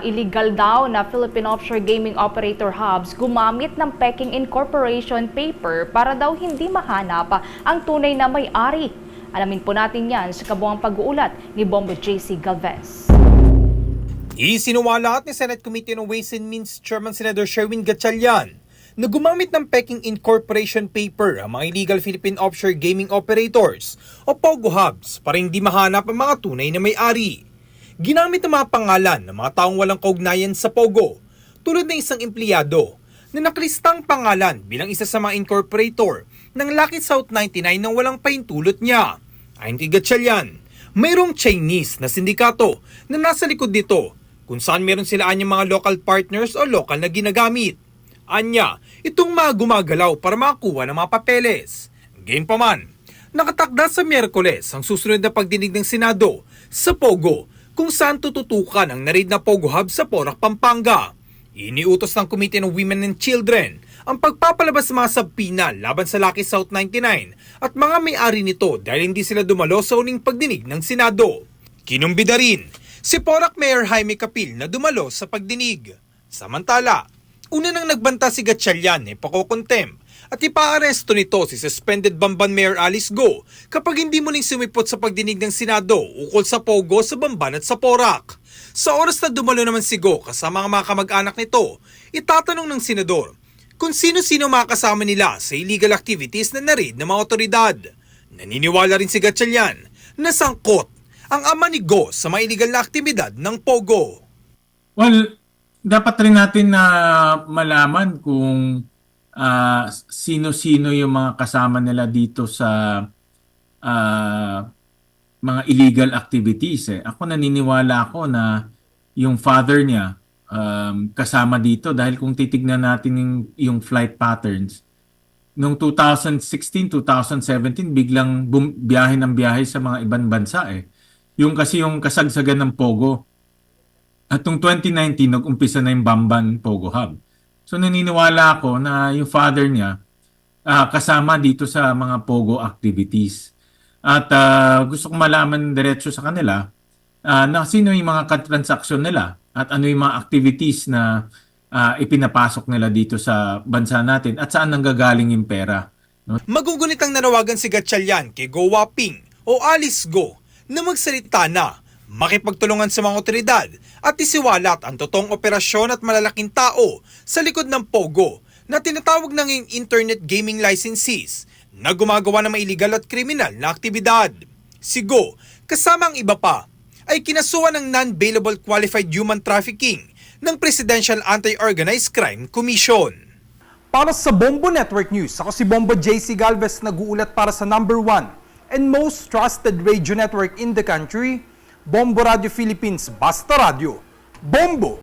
Illegal daw na Philippine Offshore Gaming Operator Hubs gumamit ng Peking Incorporation paper para daw hindi mahanap ang tunay na may-ari. Alamin po natin yan sa kabuang pag-uulat ni Bombo JC Galvez. Isinuwalat ni Senate Committee on Ways and Means Chairman Senator Sherwin Gatchalian na gumamit ng Peking Incorporation paper ang mga illegal Philippine offshore gaming operators o POGO hubs para hindi mahanap ang mga tunay na may-ari. Ginamit ang mga pangalan ng mga taong walang kaugnayan sa POGO tulad ng isang empleyado na nakalistang pangalan bilang isa sa mga incorporator ng Lucky South 99 nang walang paintulot niya. Ayon kay Gatchalian, mayroong Chinese na sindikato na nasa likod nito kung saan meron sila anyang mga local partners o local na ginagamit. Anya, itong mga gumagalaw para makakuha ng mga papeles. Game pa man, nakatakda sa Miyerkules ang susunod na pagdinig ng Senado sa Pogo kung saan tututukan ang narid na Pogo Hub sa Porac, Pampanga. Iniutos ng Committee on Women and Children ang pagpapalabas ng mga sabpina laban sa Lucky South 99 at mga may-ari nito dahil hindi sila dumalo sa uning pagdinig ng Senado. Kinumbida rin si Porac Mayor Jaime Capil na dumalo sa pagdinig. Samantala, una nang nagbanta si Gatchalian na ipakokontem at ipaaresto nito si suspended Bamban Mayor Alice Go kapag hindi muling sumipot sa pagdinig ng Senado ukol sa Pogo sa Bamban at sa Porac. Sa oras na dumalo naman si Go kasama ang mga kamag-anak nito, itatanong ng Senador kung sino-sino makakasama nila sa illegal activities na narid ng mga otoridad. Naniniwala rin si Gatchalian na sangkot ang ama ni Go sa mga illegal na aktibidad ng Pogo. Well, dapat rin natin na malaman kung ah, sino-sino yung mga kasama nila dito sa ah, mga illegal activities. Eh. Ako naniniwala ako na yung father niya um, kasama dito dahil kung titignan natin yung, yung flight patterns, noong 2016, 2017, biglang bum- biyahe ng biyahe sa mga ibang bansa eh. Yung kasi yung kasagsagan ng Pogo, at noong 2019, nag-umpisa na yung Bamban Pogo Hub. So naniniwala ako na yung father niya ah, kasama dito sa mga Pogo activities. At ah, gusto kong malaman diretso sa kanila ah, na sino yung mga transaksyon nila at ano yung mga activities na ah, ipinapasok nila dito sa bansa natin at saan nanggagaling yung pera. No? Magugunit ang nanawagan si Gatchalian kay Go Waping o Alice Go na magsalita na, makipagtulungan sa mga otoridad at isiwalat ang totoong operasyon at malalaking tao sa likod ng Pogo na tinatawag ng internet gaming licensees na gumagawa ng mga illegal at kriminal na aktibidad. Si Go, kasama ang iba pa, ay kinasuhan ng non-bailable qualified human trafficking ng Presidential Anti-Organized Crime Commission. Para sa Bombo Network News, ako si Bombo JC Galvez nag-uulat para sa number one and most trusted radio network in the country, Bombo Radio Philippines Basta Radio. Bombo!